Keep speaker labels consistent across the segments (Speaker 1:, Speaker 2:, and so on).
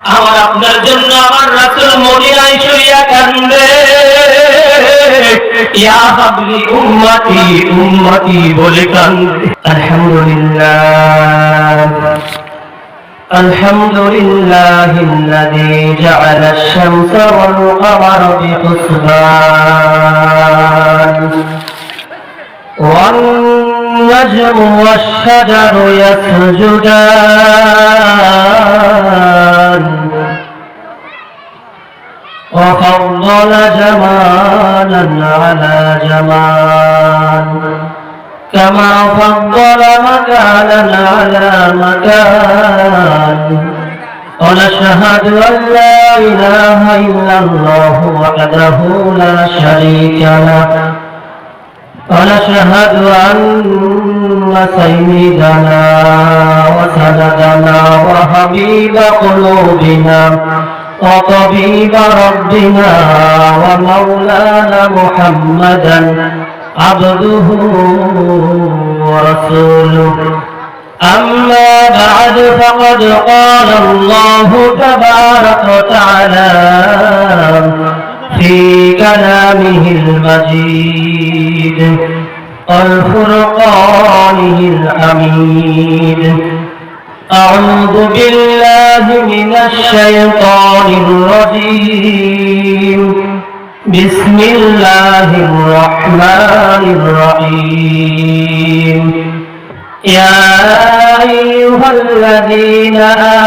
Speaker 1: আমার আপনার জন্য আমার রাসূল মদিনায় শুইয়া কান্দে ইয়া হাবলি উম্মতি উম্মতি বলে কান্দে আলহামদুলিল্লাহ الحمد لله الذي جعل الشمس والقمر بحسبان والنجم والشجر يسجدان وفضل جمالا على جمال كما فضل مكانا على مكان قل ونشهد أن لا إله إلا الله وحده لا شريك له قل ونشهد أن سيدنا وسندنا وحبيب قلوبنا وطبيب ربنا ومولانا محمدا عبده ورسوله أما بعد فقد قال الله تبارك وتعالى في كلامه المجيد والفرقانه الحميد أعوذ بالله من الشيطان الرجيم. بسم الله الرحمن الرحيم. يا أيها الذين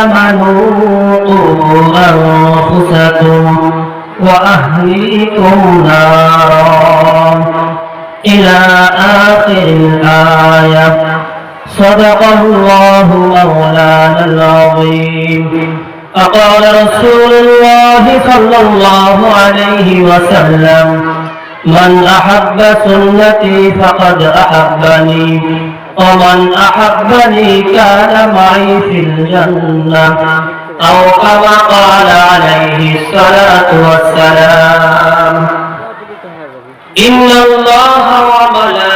Speaker 1: آمنوا قوا أنفسكم وأهليكم نارا إلى آخر الآية. صدق الله مولانا العظيم. فقال رسول الله صلى الله عليه وسلم من أحب سنتي فقد أحبني ومن أحبني كان معي في الجنة. أو كما قال عليه الصلاة والسلام إن الله وملائكته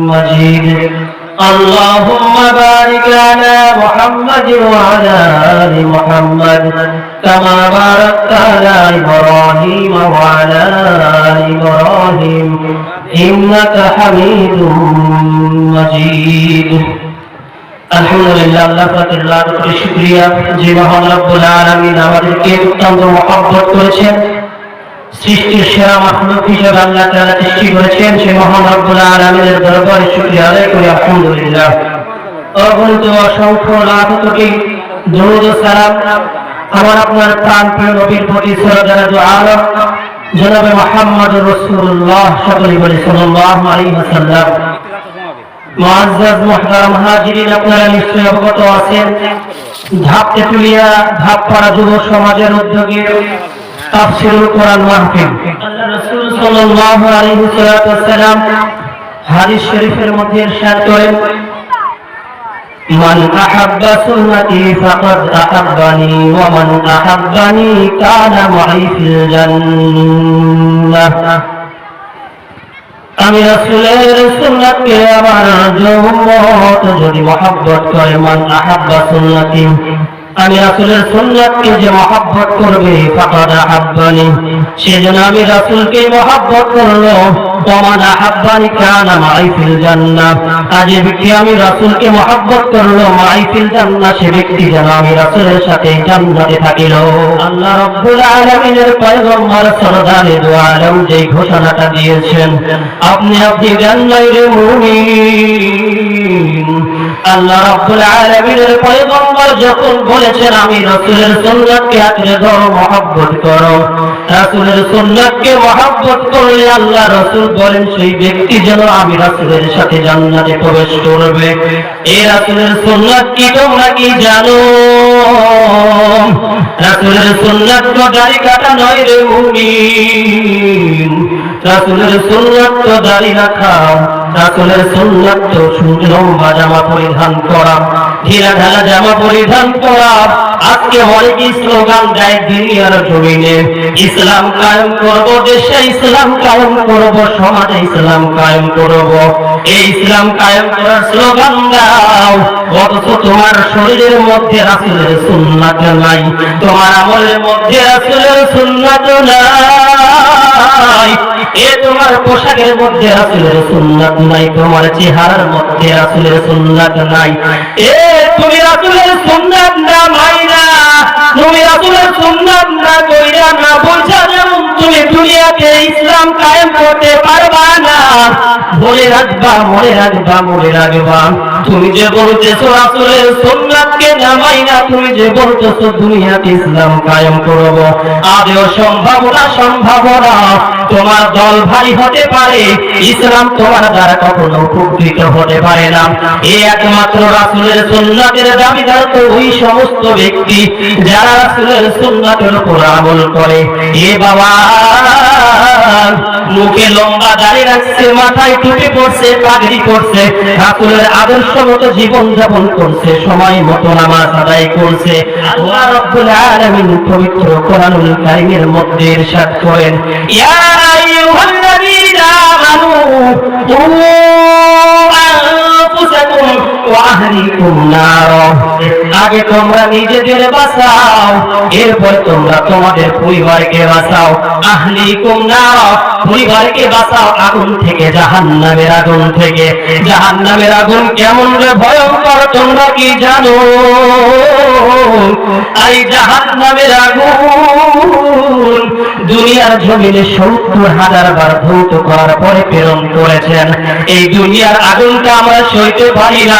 Speaker 1: مجيد اللهم بارك على محمد وعلى آل محمد كما باركت على إبراهيم وعلى آل إبراهيم إنك حميد مجيد আলহামদুলিল্লাহ আল্লাহ পাকের লাখ কোটি শুকরিয়া যে মহান রব্বুল আলামিন আমাদেরকে অত্যন্ত মহব্বত করেছেন সৃষ্টির সেরা হিসেবে আল্লাহ তাআলা সৃষ্টি করেছেন আলামিনের দরবারে শুকরিয়া আদায় আলহামদুলিল্লাহ। অগণিত অসংখ্য সালাম আমার আপনার প্রাণ প্রিয় নবীর প্রতি আলম জনাবে মোহাম্মদ রসুল্লাহ সকলে বলে আপনারা অবগত আছেন। ধাপ তেতুলিয়া ধাপ পাড়া যুব সমাজের উদ্যোগে কোরআন আল্লাহ রাসূল সাল্লাল্লাহু আলাইহি মধ্যে করেন, মান আহাব্বা সুন্নতি ফাকাদ আহাব্বানি ওয়া মান আহাব্বানি কানা জান্নাহ। আমি রাসূলের সুন্নতকে, আমার জন্য যদি মহব্বত করে, মান আহাব্বা সুন্নতি আমি রাসূলের সুন্নাতকে যে মহব্বত করবে, ফাকাদ আহাব্বানি সেজন্য আমি রাসূলকে মহব্বত করল ওমান আহাব্বানি কানা মাই ফিল জান্নাহ। আজ ব্যক্তি আমি রাসূলকে মহব্বত করল মাই ফিল জান্নাহ। সে ব্যক্তি যেন আমি রাসূলের সাথে জান্নাতে থাকিল। আল্লাহ রাব্বুল আলামিনের পয়গম্বর সরদারে দু আলম যে ঘোষণাটা দিয়েছেন, আপনি আপনি জান্নাই রে মুমিন। আল্লাহ রাব্বুল আলামিনের পয়গম্বর যখন বলেছেন আমি রাসূলের সুন্নাতকে আঁকড়ে ধরো, মহব্বত করো। রাসূলের সুন্নাতকে মহব্বত করলে আল্লাহ রাসূল বলেন, সেই ব্যক্তি যেন আমি রাসূলের সাথে জান্নাতে প্রবেশ করবে। এই রাসূলের সুন্নাত কি তোমরা কি জানো? রাসূলের সুন্নাত তো দাড়ি কাটা নয় রে মুমিন। রাসূলের সুন্নাত তো দাড়ি রাখা রাসূলের সুন্নাত লম্বা জামা পরিধান করা, ঢিলা ঢালা জামা পরিধান করা। আজকে স্লোগান দেয় দুনিয়ার জমিনে? ইসলাম কায়েম করব, দেশে ইসলাম কায়েম করব, সমাজে ইসলাম কায়েম করব। এই ইসলাম কায়েম করার স্লোগান দাও অথচ তোমার শরীরের মধ্যে রাসূলের সুন্নাত নাই, তোমার আমলের মধ্যে রাসূলের সুন্নাত নাই। এ তোমার পোশাকের মধ্যে রাসূলের সুন্নাত নাই, তোমার চেহারার মধ্যে রাসূলের সুন্নাত নাই। এ তুমি রাসূলের সুন্নাত না মাইনা তুমি রাসূলের সুন্নাত না কইরা না বোঝা যেমন তুমি দুনিয়াতে ইসলাম কায়েম করতে পারবা না। মনে রাখবা মনে রাখবা মনে রাখবা। তুমি যে বলতেছো রাসূলের সুন্নাতকে না, তুমি যে বলতেছো দুনিয়াতে ইসলাম কায়েম করব, আদেও সম্ভাবনা সম্ভাবনা তোমার দল ভারী হতে পারে, ইসলাম তোমার দ্বারা কখনো উপকৃত হতে পারে না। এই একমাত্র রাসূলের সুন্নাতের দাবিদার তো ওই সমস্ত ব্যক্তি যারা রাসূলের সুন্নাতের উপর আমল করে। এ বাবা মুখে লম্বা দাড়ি রাখছে, মাথায় টুপি পড়ছে পাগড়ি পড়ছে রাসূলের আদর্শ মতো জীবন যাপন করছে, সময় মতো নামাজ আদায় করছে। পবিত্র কোরআনুল কারীমের মধ্যে ইরশাদ করেন, ইয়া আইয়ুহাল্লাযীনা আমানু কু আগে তোমরা নিজেদের বাঁচাও, এরপর তোমরা তোমাদের পরিবারকে বাঁচাও। আহলিকুম নার, পরিবারকে বাঁচাও আগুন থেকে, জাহান্নামের আগুন থেকে। জাহান্নামের আগুন কেমন ভয়ঙ্কর, তোমরা কি জানো? এই জাহান্নামের আগুন দুনিয়ার জমিনে সত্তর হাজার বার ধৌত করার পরে প্রেরণ করেছেন। এই দুনিয়ার আগুনটা আমরা সইতে পারি না।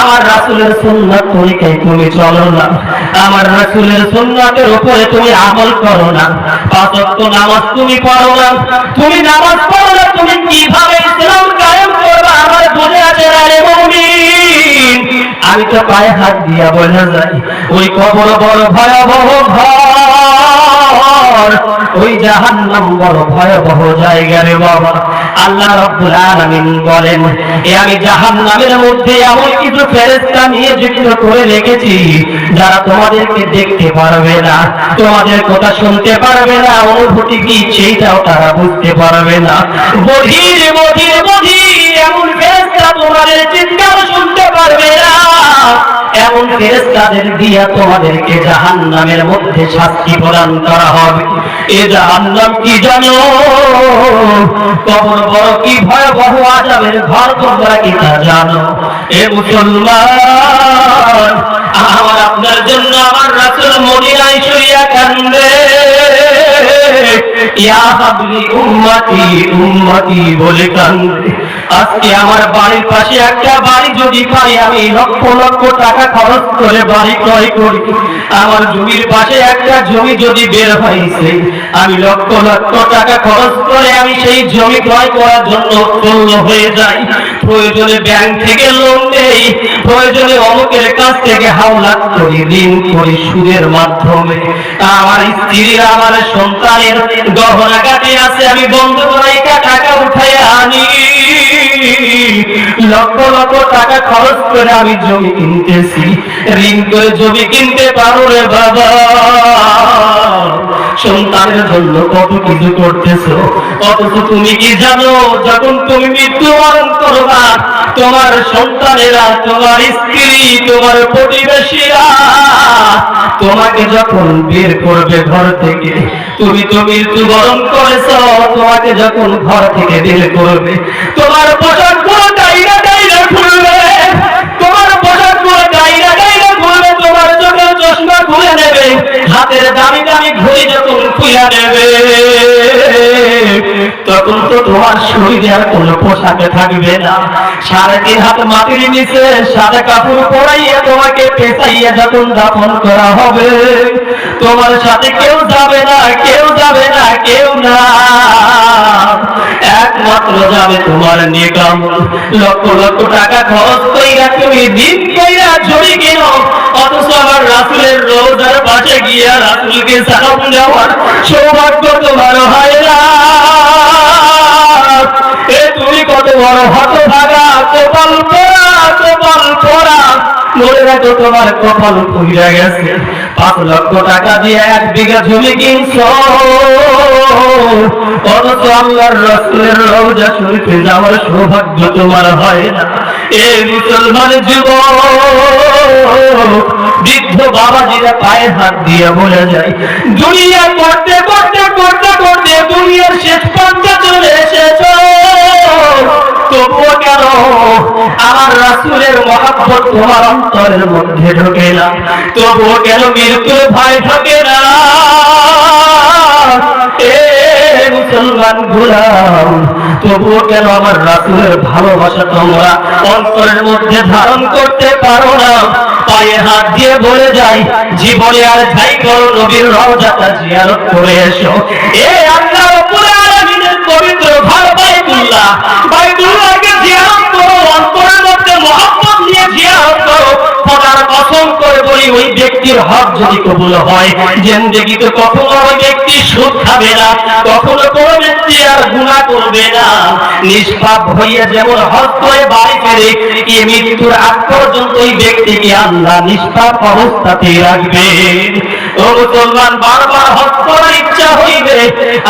Speaker 1: আমার রাসূলের সুন্নাত তরিকায় তুমি চলো না। আমার রাসূলের সুন্নাতের উপরে তুমি আমল করো না। পাঁচ নামাজ তুমি পড়ো না। তুমি নামাজ পড়ো না, তুমি কীভাবে ইসলাম কায়েম করবে? আমার বলে আছে রে মুমিন। আমি তো পায়ে হাত দিয়া বোঝা যায় ওই কবর বড় ভয়াবহ ঘর, ওই জাহান্নাম বড় ভয়াবহ জায়গা রে বাবা। আল্লাহ রাব্বুল আলামিন বলেন, এ আমি জাহান্নামের মধ্যে এমন কিছু ফেরেশতা নিয়ে যুক্ত করে রেখেছি, যারা তোমাদেরকে দেখতে পারবে না, তোমাদের কথা শুনতে পারবে না, অনুভূতি কি সেইটাও তারা বুঝতে পারবে না। বধির বধির বধির এমন ফেরেশতা তোমাদের চিৎকার শুনতে পারবে না। এমন ফেরেশতাদের দিয়া তোমাদেরকে জাহান্নামের মধ্যে শাস্তি প্রদান করা হবে। এ জাহান্নাম কি জানো? কবর বড় কি ভয়াবহ আজাবের ঘর তোমরা কি তা জানো? এ মুসলমান, আমার আপনার জন্য আমার রাসূল মদিনায় শুইয়া কান্দে। ইয়া হাবলি উম্মতি উম্মতি বলে কান্দে। আজকে আমার বাড়ির পাশে একটা যদি পাই আমি লক্ষ লক্ষ টাকা খরচ করে বাড়ি ক্রয় করি। আমার জমির পাশে একটা জমি যদি বের হয়েছে আমি লক্ষ লক্ষ টাকা খরচ করে আমি সেই জমি ক্রয় করার জন্য উৎপন্ন হয়ে যাই। প্রয়োজনে ব্যাংক থেকে লোন নেই, প্রয়োজনে অমুকের কাছ থেকে হাওলাত করি, ঋণ করি সুদের মাধ্যমে। আমার স্ত্রীর আমার সন্তানের গহনা কাটে আছে আমি বন্ধ করাইকা টাকা উঠাই আনি। লক্ষ লক্ষ টাকা খরচ করে আমি জমি কিনতেছি। ঋণ করে জমি কিনতে পারো রে বাবা। সন্তানের জন্য কত কিছু করতেছো? অথচ তুমি কি জানো, যখন তুমি মৃত্যুবরণ করবা, তোমার সন্তানেরা, তোমার স্ত্রী, তোমার প্রতিবেশীরা তোমাকে যখন বের করবে ঘর থেকে, তুমি তো মৃত্যুবরণ করেছ, তোমাকে যখন ঘর থেকে বের করবে, তোমার পোশাক হাতের দামি দামি ঘড়ি যখন খুলে নেবে তখন তো তোমার শরীরে আর কোনো পোশাকে থাকবে না। সাড়ে হাত মাটির নিচে, সাদা কাপড় পরাইয়া তোমাকে পেঁচাইয়া যখন দাফন করা হবে, তোমার সাথে কেউ যাবে না, কেউ যাবে না, কেউ না। একমাত্র যাবে তোমার নিগম লক্ষ লক্ষ টাকা খরচ কইরা তুমি দিন কইরা ঝুড়ি কেন, অথচ আমার রাসুলের রোজার পাশে গিয়া রাসুলকে সালাম দেওয়ার সৌভাগ্য তোমার হয় না। এ তুমি কত বড় হত ভাগা কপাল পোড়া কপাল পোড়া মনে রাখো তোমার কপাল পুড়িয়া গেছে। পাঁচ লক্ষ টাকা দিয়ে এক বিঘা জমি কিনছ। অথচ আল্লাহর রসুলের রোজা শরীফে যাওয়ার সৌভাগ্য তোমার হয় না। এ মুসলমান যুব বৃদ্ধ বাবাজিরা পায়ে হাত দিয়ে বলে যায়, দুনিয়া করতে করতে করতে করতে দুনিয়ার শেষ পর্যায়ে চলে এসেছ। তবুও কেন আমার রাসুলের মহাব্বত তোমার অন্তরের মধ্যে ঢোকে না? তবুও কেন মৃত্যুর ভয় ঢোকে না? মুসলমান গুলাম, তবুও কেন আমার রাসুলের ভালোবাসা তোমরা অন্তরের মধ্যে ধারণ করতে পারো না? পায়ে হাত দিয়ে বলে যাই, জীবনে আর যাই করো নবীর রওজাটা জিয়ারত করে এসো। এ আল্লাহ রাব্বুল পবিত্র ঘর বাইতুল্লাহ, বাইতুল্লাহকে জিয়ারত করো, অন্তরের মধ্যে মহব্বত নিয়ে জিয়ারত করো। খোদার কসম করে বলি, ওই ব্যক্তির হক যদি কবুল হয়, জিন্দেগিতে কখনো ওই ব্যক্তি সুদ খাবে না, কখনো কোনো ব্যক্তি আর গুনাহ করবে না। নিষ্পাপ হইয়া যেমন হজ করে বাড়ি ফেরে কি মৃত্যুর আগ পর্যন্ত ওই ব্যক্তিকে আল্লাহ নিষ্পাপ অবস্থাতেই রাখবে ও মুসলমান, বারবার হজ করার ইচ্ছা হইবে,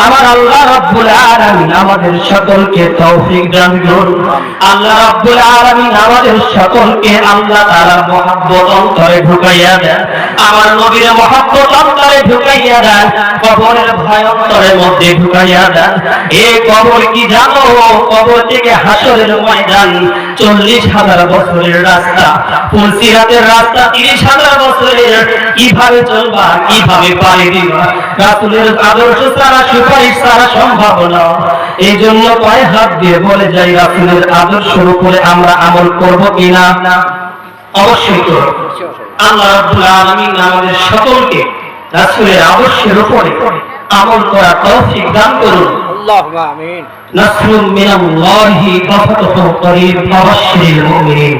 Speaker 1: আমার আল্লাহ রাব্বুল আলামিন আমাদের সকলকে তৌফিক দান করুন। আল্লাহ রাব্বুল আলামিন আমাদের সকলকে আল্লাহ তাআলার মহব্বত অন্তরে ঢুকাইয়া দেন। আমার নবীর মহব্বত অন্তরে ঢুকাইয়া দেন, কবরের ভয় অন্তরের মধ্যে ঢুকাইয়া দেন। এই কবর কি জানো? কবর থেকে হাসরের ময়দান, চল্লিশ হাজার বছরের রাস্তা। ফুলসিরাতের রাস্তা, তিরিশ হাজার বছরের। কীভাবে চলবা, কীভাবে পাড়ি দিবা? রাসুলের আদর্শ ছাড়া, সুপারিশ ছাড়া সম্ভব না। এই জন্য কয় হাত দিয়ে বলে যাই, রাসুলের আদর্শের উপরে আমরা আমল করব কিনা? অবশ্যই আল্লাহ রাব্বুল আলামিন আমাদের সকলকে রাসুলের আদর্শের উপরে আমল করা তৌফিক দান করুন।
Speaker 2: আল্লাহুম্মা আমিন।
Speaker 1: নাসরুম মিনাল্লাহি ওয়া ফাতহুন করিম মুমিনিন